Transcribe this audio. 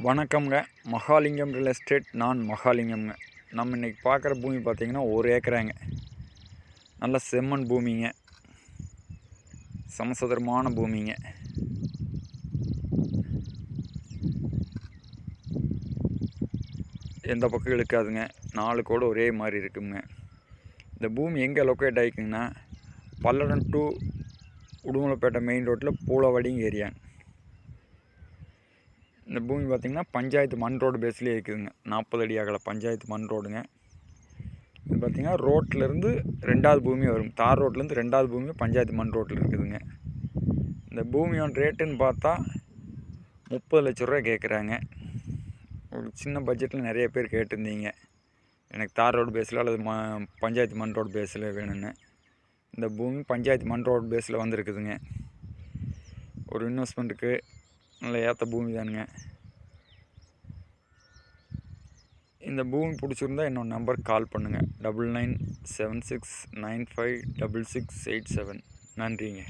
வணக்கம்ங்க. Mahalingam real estate நான் மகாலிங்கம்ங்க. நம்ம இன்றைக்கி பார்க்குற பூமி பார்த்திங்கன்னா ஒரு ஏக்கராங்க. நல்ல செம்மண் பூமிங்க. சமசதுரமான பூமிங்க. எந்த பக்கம் இழுக்காதுங்க. நாலு கோடு ஒரே மாதிரி இருக்குங்க. இந்த பூமி எங்கே லொக்கேட் ஆகிக்குங்கன்னா பல்லடம் டு உடுமலைப்பேட்டை மெயின் ரோட்டில் பூலவாடிங்க ஏரியாங்க இந்த பூமி பார்த்திங்கன்னா பஞ்சாயத்து மண் ரோடு பேஸ்லேயே இருக்குதுங்க. நாற்பது அடி அகல பஞ்சாயத்து மண் ரோடுங்க. இது பார்த்திங்கன்னா ரோட்லேருந்து ரெண்டாவது பூமி வரும். தார் ரோட்லேருந்து ரெண்டாவது பூமி பஞ்சாயத்து மண் ரோட்டில் இருக்குதுங்க. இந்த பூமியோட ரேட்டுன்னு பார்த்தா முப்பது லட்ச ரூபா கேட்குறாங்க ஒரு சின்ன பட்ஜெட்டில் நிறைய பேர் கேட்டிருந்தீங்க. எனக்கு தார் ரோடு பேஸில் அல்லது ம பஞ்சாயத்து மண் ரோடு பேஸில் வேணும்னு. இந்த பூமி பஞ்சாயத்து மண் ரோடு பேஸில் வந்திருக்குதுங்க. ஒரு இன்வெஸ்ட்மெண்ட்டுக்கு நல்ல ஏற்ற பூமி தானுங்க. இந்த பூமி பிடிச்சிருந்தா என்னோட நம்பருக்கு கால் பண்ணுங்கள் double nine seven six nine five double six eight seven நன்றிங்க.